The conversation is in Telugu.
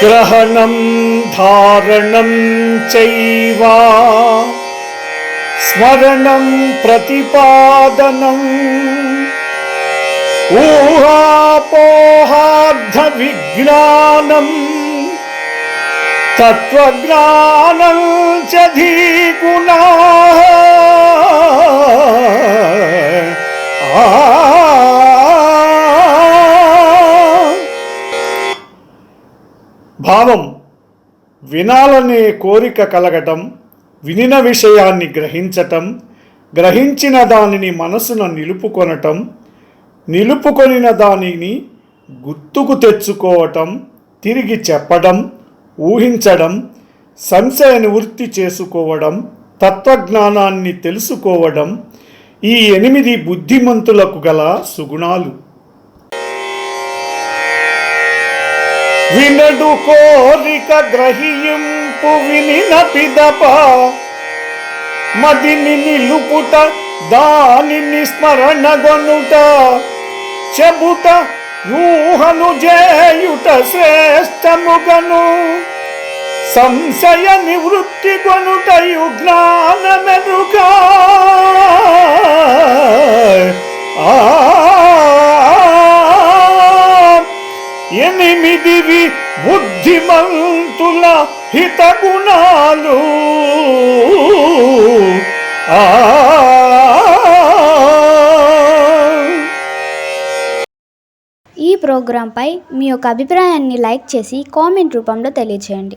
గ్రహణం ధారణం చైవా స్మరణం ప్రతిపాదనం ఊహాపోహార్థ విజ్ఞానం తత్వజ్ఞానం చ ధీగుణా భావం వినాలనే కోరిక కలగటం వినిన విషయాన్ని గ్రహించటం గ్రహించిన దానిని మనసున నిలుపుకొనటం నిలుపుకొనిన దానిని గుర్తుకు తెచ్చుకోవటం తిరిగి చెప్పడం ఊహించడం సంశయ నివృత్తి చేసుకోవడం తత్వజ్ఞానాన్ని తెలుసుకోవడం ఈ ఎనిమిది బుద్ధిమంతులకు గల సుగుణాలు. వినడు కోరిక గ్రహింపు వినిన పిదప మదిని నిలుపుట దానిని స్మరణగొనుట చెబుట ఊహను చేయుట శ్రేష్టముగను. సంశయ నివృత్తి కొనుటయు జ్ఞానమెరుగా ఎనిమిదివి బుద్ధిమంతుల హితగుణాలు. ఆ. ఈ ప్రోగ్రాంపై మీ యొక్క అభిప్రాయాన్ని లైక్ చేసి కామెంట్ రూపంలో తెలియచేయండి.